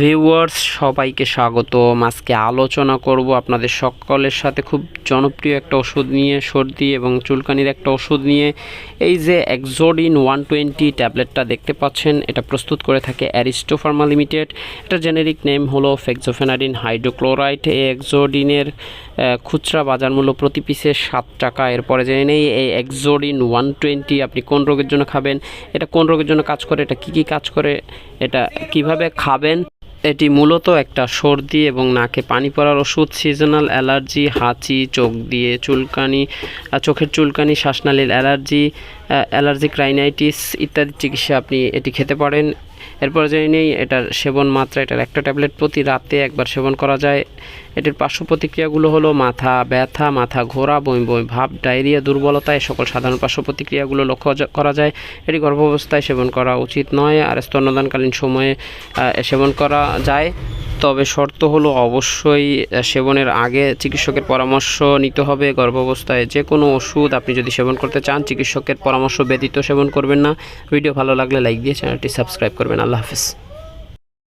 Viewers সবাইকে স্বাগত আজকে আলোচনা করব আপনাদের সকলের সাথে খুব জনপ্রিয় একটা ওষুধ নিয়ে, সর্দি এবং চুলকানির একটা ওষুধ নিয়ে। এই যে এক্সোডিন ওয়ান টোয়েন্টি ট্যাবলেটটা দেখতে পাচ্ছেন, এটা প্রস্তুত করে থাকে অ্যারিস্টোফার্মা লিমিটেড এটা জেনেরিক নেম হলো ফেক্সোফেনাডিন হাইড্রোক্লোরাইড এই এক্সোডিনের খুচরা বাজার মূল্য প্রতি পিসে সাত টাকা। এরপরে জেনে নেই, এই এক্সোডিন ওয়ান টোয়েন্টি আপনি কোন রোগের জন্য খাবেন? এটা কোন রোগের জন্য কাজ করে? এটা কি কি কাজ করে? এটা কীভাবে খাবেন? এটি মূলত একটা সর্দি এবং নাকে পানি পড়ার ওষুধ সিজনাল অ্যালার্জি হাঁচি, চোখ দিয়ে চুলকানি চোখের চুলকানি, শ্বাসনালীর অ্যালার্জি অ্যালার্জিক রাইনাইটিস ইত্যাদি চিকিৎসা আপনি এটি খেতে পারেন। এরপর জেনে নেই, এটার সেবন মাত্রা, এটার একটা ট্যাবলেট প্রতি রাতে একবার সেবন করা যায়। এটির পার্শ্ব প্রতিক্রিয়াগুলো হলো মাথা ব্যথা, মাথা ঘোরা, বমি বমি ভাব, ডায়রিয়া, দুর্বলতা এই সকল সাধারণ পার্শ্ব প্রতিক্রিয়াগুলো লক্ষ্য করা যায়। এটি গর্ভাবস্থায় সেবন করা উচিত নয়, আর স্তন্যদানকালীন সময়ে সেবন করা যায়। তবে শর্ত হলো অবশ্যই সেবনের আগে চিকিৎসকের পরামর্শ নিতে হবে। গর্ভাবস্থায় যে কোনো ওষুধ আপনি যদি সেবন করতে চান, চিকিৎসকের পরামর্শ ব্যতীত সেবন করবেন না। ভিডিও ভালো লাগলে লাইক দিয়ে চ্যানেলটি সাবস্ক্রাইব করবেন। আল্লাহ হাফিজ।